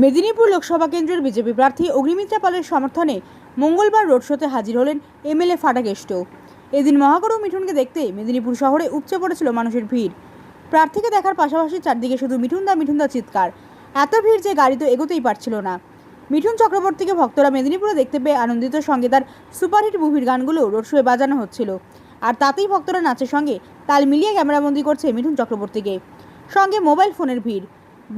মেদিনীপুর লোকসভা কেন্দ্রের বিজেপি প্রার্থী অগ্নিমিত্রা পালের সমর্থনে মঙ্গলবার রোড শোতে হাজির হলেন এমএলএ ফাটাকেষ্ট এদিন মহাকরু মিঠুনকে দেখতে মেদিনীপুর শহরে উপচে পড়েছিল মানুষের ভিড়। প্রার্থীকে দেখার পাশাপাশি চারদিকে শুধু মিঠুনদা মিঠুনদা চিৎকার। এত ভিড় যে গাড়ি তো এগোতেই পারছিল না। মিঠুন চক্রবর্তীকে ভক্তরা মেদিনীপুরে দেখতে পেয়ে আনন্দিত সঙ্গে তার সুপারহিট মুভির গানগুলো রোড শোয়ে বাজানো হচ্ছিল। আর তাতেই ভক্তরা নাচের সঙ্গে তাল মিলিয়ে ক্যামেরাবন্দি করছে মিঠুন চক্রবর্তীকে। সঙ্গে মোবাইল ফোনের ভিড়।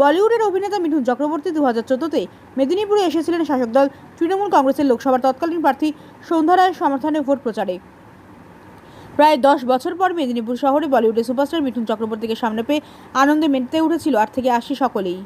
বলিউডের অভিনেতা মিঠুন চক্রবর্তী দু হাজার চোদ্দোতে মেদিনীপুরে এসেছিলেন শাসক দল তৃণমূল কংগ্রেসের লোকসভার তৎকালীন প্রার্থী সন্ধ্যা রায়ের সমর্থনে ভোট প্রচারে। প্রায় দশ বছর পর মেদিনীপুর শহরে বলিউডের সুপারস্টার মিঠুন চক্রবর্তীকে সামনে পেয়ে আনন্দে মেতে উঠেছিল আর থেকে আসি সকলেই।